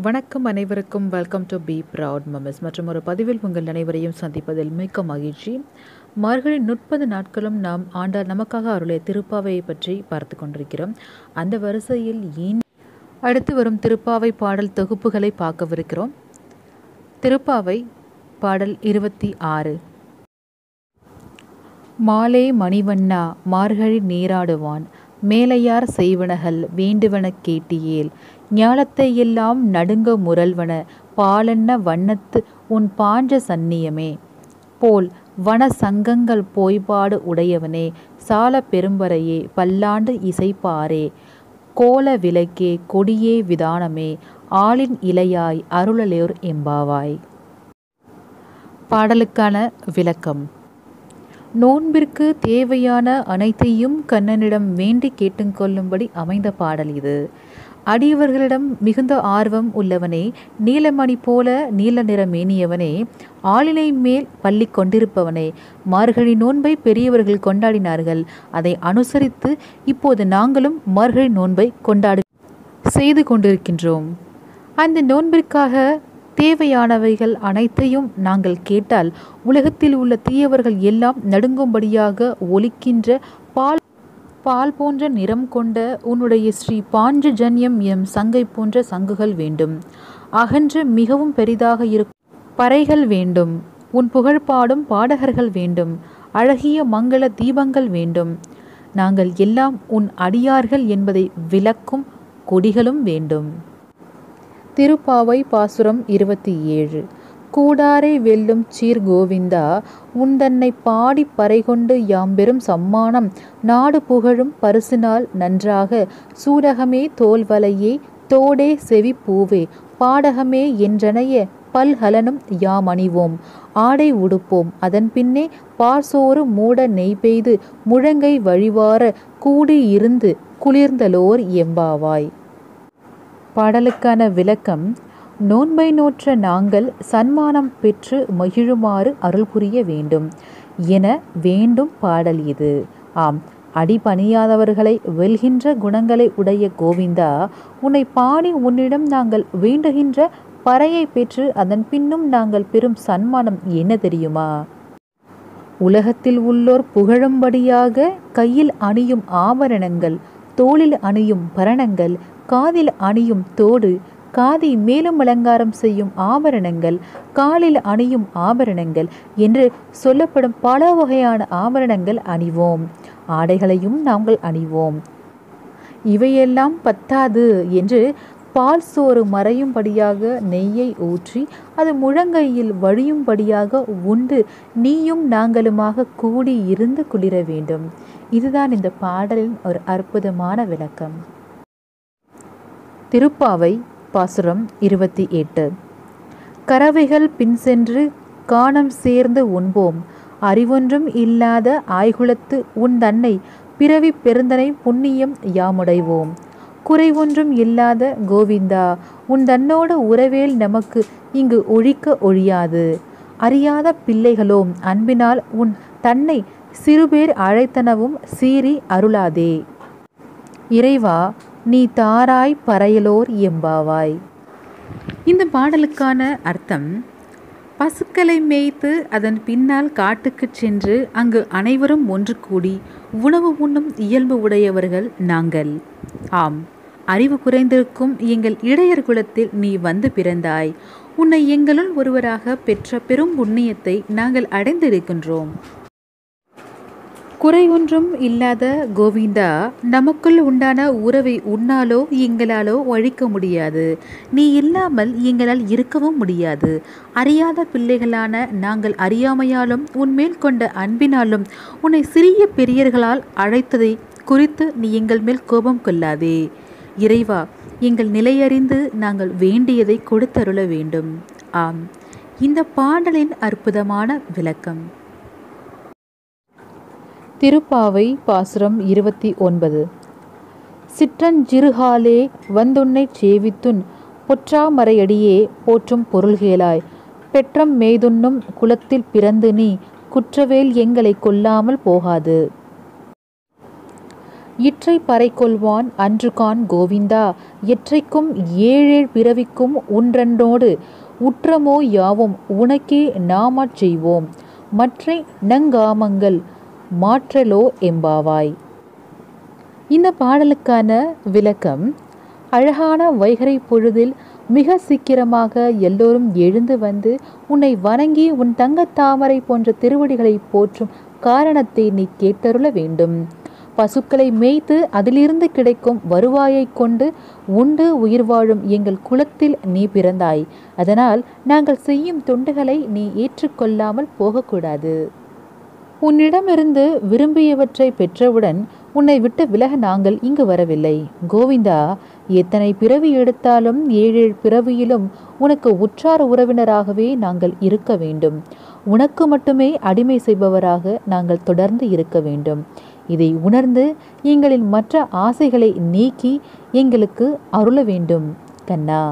வணக்கம் அனைவருக்கும். Welcome to be proud moms மற்றும் ஒரு பதிவில் உங்கள் அனைவரையும் சந்திப்பதில் மிக்க மகிழ்ச்சி. மார்கழி முப்பது நாட்களும் நாம் ஆண்டால் நமக்காக அவருடைய திருப்பாவையை பற்றி பார்த்து கொண்டிருக்கிறோம். அந்த வரிசையில் இன் அடுத்து வரும் திருப்பாவை பாடல் தொகுப்புகளை பார்க்கவிருக்கிறோம். திருப்பாவை பாடல் இருபத்தி ஆறு. மாலே மணிவண்ணா மார்கழி நீராடுவான். மேலையார் செய்வனகள் வேண்டுவன கேட்டியேல். ஞாலத்தை எல்லாம் நடுங்க முரல்வன பாலன்ன வண்ணத்து உன் பாஞ்ச சந்நியமே. போல் வன சங்கங்கள் போய்பாடு உடையவனே சால பெரும்பறையே பல்லாண்டு இசைப்பாரே. கோல விளக்கே கொடியே விதானமே ஆளின் இலையாய் அருளலேர் எம்பாவாய் பாடலுக்கான விளக்கம். நோன்பிற்கு தேவையான அனைத்தையும் கண்ணனிடம் வேண்டி கேட்டுக்கொள்ளும்படி அமைந்த பாடல் இது. அடியவர்களிடம் மிகுந்த ஆர்வம் உள்ளவனே நீலமணி போல நீல நிற மேனியவனே ஆளினை மேல் பள்ளி கொண்டிருப்பவனே மார்கழி நோன்பை பெரியவர்கள் கொண்டாடினார்கள். அதை அனுசரித்து இப்போது நாங்களும் மார்கழி நோன்பை கொண்டாடி செய்து கொண்டிருக்கின்றோம். அந்த நோன்பிற்காக தேவையானவைகள் அனைத்தையும் நாங்கள் கேட்டால் உலகத்தில் உள்ள தீயவர்கள் எல்லாம் நடுங்கும்படியாக ஒலிக்கின்ற பால் பால் போன்ற நிறம் கொண்ட உன்னுடைய ஸ்ரீ பாஞ்சஜன்யம் எம் சங்கை போன்ற சங்குகள் வேண்டும். அகன்று மிகவும் பெரிதாக இருக்கும். பறைகள் வேண்டும். உன் புகழ் பாடும் பாடகர்கள் வேண்டும். அழகிய மங்கள தீபங்கள் வேண்டும். நாங்கள் எல்லாம் உன் அடியார்கள் என்பதை விளக்கும் கொடிகளும் வேண்டும். திருப்பாவை பாசுரம் இருபத்தி ஏழு. கூடாரை வெல்லும் சீர் கோவிந்தா உந்தன்னை பாடி பறைகொண்டு யாம்பெரும் சம்மானம் நாடு புகழும் பரிசினால் நன்றாக சூடகமே தோல்வலையே தோடே செவி பூவே பாடகமே என்றனைய பல்ஹலனும் யாம் அணிவோம். ஆடை உடுப்போம் அதன் பின்னே பார்சோறு மூட நெய் பெய்து முழங்கை வழிவார கூடியிருந்து குளிர்ந்தலோர் எம்பாவாய். பாடலுக்கான விளக்கம் நோன்பை நோற்ற நாங்கள் சன்மானம் பெற்று மகிழுமாறு அருள் புரிய வேண்டும் என வேண்டும் பாடல் இது. ஆம் அடிபணியாதவர்களை வெல்கின்ற குணங்களை உடைய கோவிந்தா உன்னை பாடி உன்னிடம் நாங்கள் வேண்டுகின்ற பறையை பெற்று அதன் பின்னும் நாங்கள் பெறும் சன்மானம் என்ன தெரியுமா? உலகத்தில் உள்ளோர் புகழும்படியாக கையில் அணியும் ஆபரணங்கள் தோளில் அணியும் பரணங்கள் காதில் அணியும் தோடு காதை மேலும் அலங்காரம் செய்யும் ஆபரணங்கள் காலில் அணியும் ஆபரணங்கள் என்று சொல்லப்படும் பல வகையான ஆபரணங்கள் அணிவோம். ஆடைகளையும் நாங்கள் அணிவோம். இவையெல்லாம் பத்தாது என்று பால் சோறு மறையும்படியாக நெய்யை ஊற்றி அது முழங்கையில் வழியும்படியாக உண்டு நீயும் நாங்களுமாக கூடி இருந்து குளிர வேண்டும். இதுதான் இந்த பாடலின் ஒரு அற்புதமான விளக்கம். திருப்பாவை பாசுரம் இருபத்தி எட்டு. கறவைகள் பின் சென்று காணம் சேர்ந்து உண்போம். அறிவொன்றும் இல்லாத ஆய்குலத்து உன் தன்னை பிறவி பெருந்தனை புண்ணியம் யாமுடைவோம். குறை ஒன்றும் இல்லாத கோவிந்தா உன் தன்னோட உறவேல் நமக்கு இங்கு ஒழிக்க ஒழியாது. அறியாத பிள்ளைகளோம் அன்பினால் உன் தன்னை சிறுபேர் அழைத்தனவும் சீறி அருளாதே. இறைவா நீ தாராய் பறையலோர் எம்பாவாய். இந்த பாடலுக்கான அர்த்தம் பசுக்களை மேய்த்து அதன் பின்னால் காட்டுக்கு சென்று அங்கு அனைவரும் ஒன்று கூடி உணவு உண்ணும் இயல்பு உடையவர்கள் நாங்கள். ஆம் அறிவு குறைந்திருக்கும் எங்கள் இடையர் குலத்தில் நீ வந்து பிறந்தாய். உன்னை எங்களுள் ஒருவராக பெற்ற பெரும் புண்ணியத்தை நாங்கள் அடைந்திருக்கின்றோம். குறை ஒன்றும் இல்லாத கோவிந்தா நமக்குள் உண்டான உறவை உன்னாலோ எங்களாலோ ஒழிக்க முடியாது. நீ இல்லாமல் எங்களால் இருக்கவும் முடியாது. அறியாத பிள்ளைகளான நாங்கள் அறியாமையாலும் உன்மேல் கொண்ட அன்பினாலும் உன்னை சிறிய பெரியர்களால் அழைத்ததை குறித்து நீ எங்கள் மேல் கோபம் கொள்ளாதே. இறைவா எங்கள் நிலையறிந்து நாங்கள் வேண்டியதை கொடுத்தருள வேண்டும். ஆம். இந்த பாடலின் அற்புதமான விளக்கம். திருப்பாவை பாசுரம் இருபத்தி ஒன்பது. சிற்றஞ்சிறுகாலே வந்துன்னை சேவித்துன் பொற்றாமரையடியே போற்றும் பொருள்கேளாய். பெற்றம் மேதுண்ணும் குலத்தில் பிறந்து நீ குற்றவேல் எங்களை கொல்லாமல் போகாது. இற்றை பறை கொள்வான் அன்றுகான் கோவிந்தா எற்றைக்கும் ஏழேழ் பிறவிக்கும் உன்றண்டோடு உற்றமோ யாவும் உனக்கே நாமாச் செய்வோம் மற்றை நங்காமங்கள் மாற்றலோ எம்பாவாய் இந்த பாடலுக்கான விளக்கம் அழகான வைகரை பொழுதில் மிக சீக்கிரமாக எல்லோரும் எழுந்து வந்து உன்னை வணங்கி உன் தங்கத் தாமரை போன்ற திருவடிகளை போற்றும் காரணத்தை நீ கேட்டருள வேண்டும். பசுக்களை மேய்த்து அதிலிருந்து கிடைக்கும் வருவாயைக் கொண்டு உண்டு உயிர் வாழும் எங்கள் குலத்தில் நீ பிறந்தாய். அதனால் நாங்கள் செய்யும் தொண்டுகளை நீ ஏற்றுக்கொள்ளாமல் போகக்கூடாது. உன்னிடமிருந்து விரும்பியவற்றை பெற்றவுடன் உன்னை விட்டு விலக நாங்கள் இங்கு வரவில்லை. கோவிந்தா எத்தனை பிறவி எடுத்தாலும் ஏழேழு பிறவியிலும் உனக்கு உற்றார உறவினராகவே நாங்கள் இருக்க வேண்டும். உனக்கு மட்டுமே அடிமை செய்பவராக நாங்கள் தொடர்ந்து இருக்க வேண்டும். இதை உணர்ந்து எங்களின் மற்ற ஆசைகளை நீக்கி எங்களுக்கு அருள வேண்டும். கண்ணா.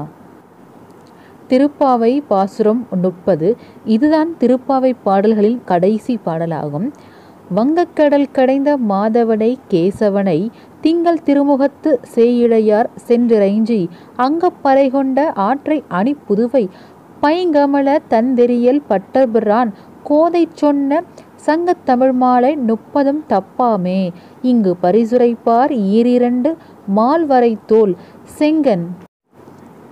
திருப்பாவை பாசுரம் முப்பது. இதுதான் திருப்பாவை பாடல்களில் கடைசி பாடலாகும். வங்கக்கடல் கடைந்த மாதவனை கேசவனை திங்கள் திருமுகத்து சேயிழையார் சென்றிறைஞ்சி அங்கப்பறை கொண்ட ஆற்றை அணி புதுவை பைங்கமல தந்தெறியல் பட்டபிரான் கோதை சொன்ன சங்கத்தமிழ் மாலை முப்பதும் தப்பாமே. இங்கு பரிசுரைப்பார் ஈரிரண்டு மால்வரை தோல் செங்கன்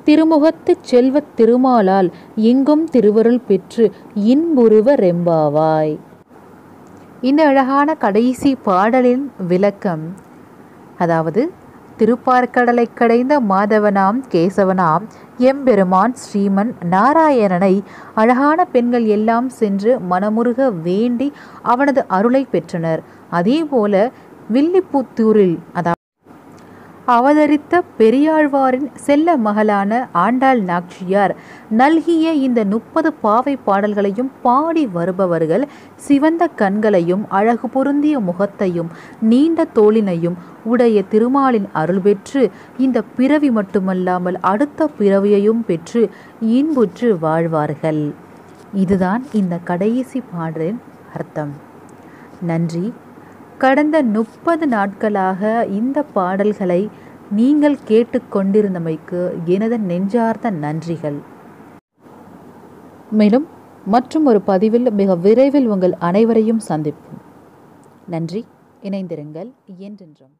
திருமுகத்து செல்வத் திருமாலால் எங்கும் திருவருள் பெற்று இன்புருவ ரெம்பாவாய் இந்த அழகான கடைசி பாடலின் விளக்கம் அதாவது திருப்பார்க்கடலை கடைந்த மாதவனாம் கேசவனாம் எம்பெருமான் ஸ்ரீமன் நாராயணனை அழகான பெண்கள் எல்லாம் சென்று மனமுருக வேண்டி அவனது அருளை பெற்றனர். அதேபோல வில்லிபுத்தூரில் அதாவது அவதரித்த பெரியாழ்வாரின் செல்ல மகளான ஆண்டாள் நாச்சியார் நல்கிய இந்த முப்பது பாவை பாடல்களையும் பாடி வருபவர்கள் சிவந்த கண்களையும் அழகு பொருந்திய முகத்தையும் நீண்ட தோளினையும் உடைய திருமாலின் அருள் பெற்று இந்த பிறவி மட்டுமல்லாமல் அடுத்த பிறவியையும் பெற்று இன்புற்று வாழ்வார்கள். இதுதான் இந்த கடைசி பாடலின் அர்த்தம். நன்றி. கடந்த முப்பது நாட்களாக இந்த பாடல்களை நீங்கள் கேட்டுக்கொண்டிருந்தமைக்கு எனது நெஞ்சார்ந்த நன்றிகள். மேலும் மற்றும் ஒரு பதிவில் மிக விரைவில் உங்கள் அனைவரையும் சந்திப்போம். நன்றி இணைந்திருங்கள் என்றென்றும்.